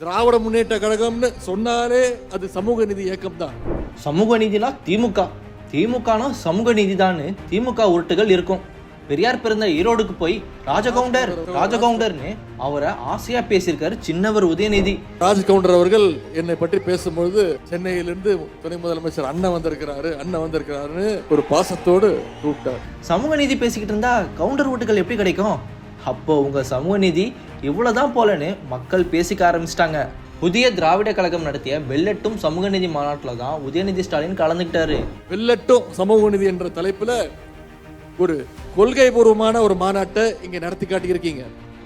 திராவிட முன்னேற்ற கழகம்னு சொன்னாலே அது சமூக நீதி இயக்கம் தான் சமூக நீதினா திமுக. திமுகனா சமூக நீதிதான்னு திமுக உருட்டுகள் இருக்கும். பெரியார் பிறந்த ஈரோடுக்கு போய் ராஜகவுண்டர் ராஜகவுண்டர்னு அவரை ஆசையா பேசியிருக்காரு சின்னவர் உதயநிதி. ராஜ் கவுண்டர் அவர்கள் என்னை பற்றி பேசும்பொழுது சென்னையிலிருந்து துணை முதலமைச்சர் அண்ணன் வந்திருக்கிறாரு அண்ணன் வந்திருக்கிறாருன்னு ஒரு பாசத்தோடு கூப்பிட்டார். சமூக நீதி பேசிக்கிட்டு இருந்தா கவுண்டர் ஓட்டுகள் எப்படி கிடைக்கும்? அப்போ உங்க சமூக நீதி இவ்வளவுதான் போலன்னு மக்கள் பேசிக்க ஆரம்பிச்சிட்டாங்க. புதிய திராவிட கழகம் நடத்திய வெள்ளட்டும் சமூக நீதி மாநாட்டில் தான் உதயநிதி ஸ்டாலின் கலந்துக்கிட்டாரு. வெள்ளட்டும் சமூக நீதி என்ற தலைப்புல ஒரு கொள்கை பூர்வமான ஒரு மாநாட்டை இங்க நடத்தி காட்டியிருக்கீங்க.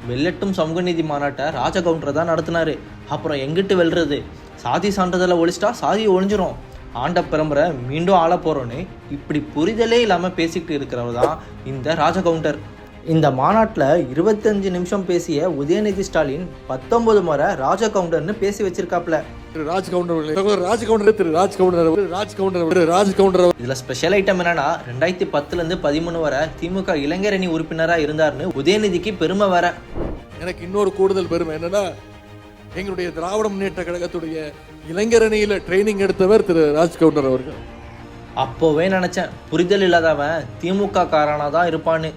வெள்ளட்டும் சமூக நீதி மாநாட்டை ராஜ கவுண்டர் தான் நடத்தினாரு. அப்புறம் எங்கிட்டு வெல்றது? சாதி சான்றிதழை ஒழிச்சிட்டா சாதி ஒழிஞ்சிரும். ஆண்ட பரம்பரை மீண்டும் ஆள போறோன்னு இப்படி புரிதலே இல்லாம பேசிக்கிட்டு இருக்கிறவர் தான் இந்த ராஜ கவுண்டர். இந்த மாநாட்டில் இருபத்தஞ்சு நிமிஷம் பேசிய உதயநிதி ஸ்டாலின் பத்தொன்பது முறை ராஜ கவுண்டர்னு பேசி வச்சிருக்காப்ல திரு ராஜ் கவுண்டர் ராஜ் கவுண்டர் திரு ராஜ் கவுண்டர் ராஜ் கவுண்டர் ராஜ் கவுண்டர். இதுல ஸ்பெஷல் ஐட்டம் என்னன்னா ரெண்டாயிரத்தி பத்துல இருந்து பதிமூணு வரை திமுக இளைஞரணி உறுப்பினரா இருந்தாருன்னு உதயநிதிக்கு பெருமை வேற. எனக்கு இன்னொரு கூடுதல் பெருமை என்னன்னா எங்களுடைய திராவிட முன்னேற்ற கழகத்துடைய இளைஞரணியில ட்ரைனிங் எடுத்தவர் திரு ராஜ் கவுண்டர் அவர்கள். அப்போவே நினைச்சேன் புரிதல் இல்லாதவன் திமுக காரனா தான் இருப்பான்னு.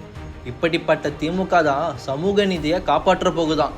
இப்படிப்பட்ட திமுக தான் சமூக நீதியை காப்பாற்ற போகுதான்.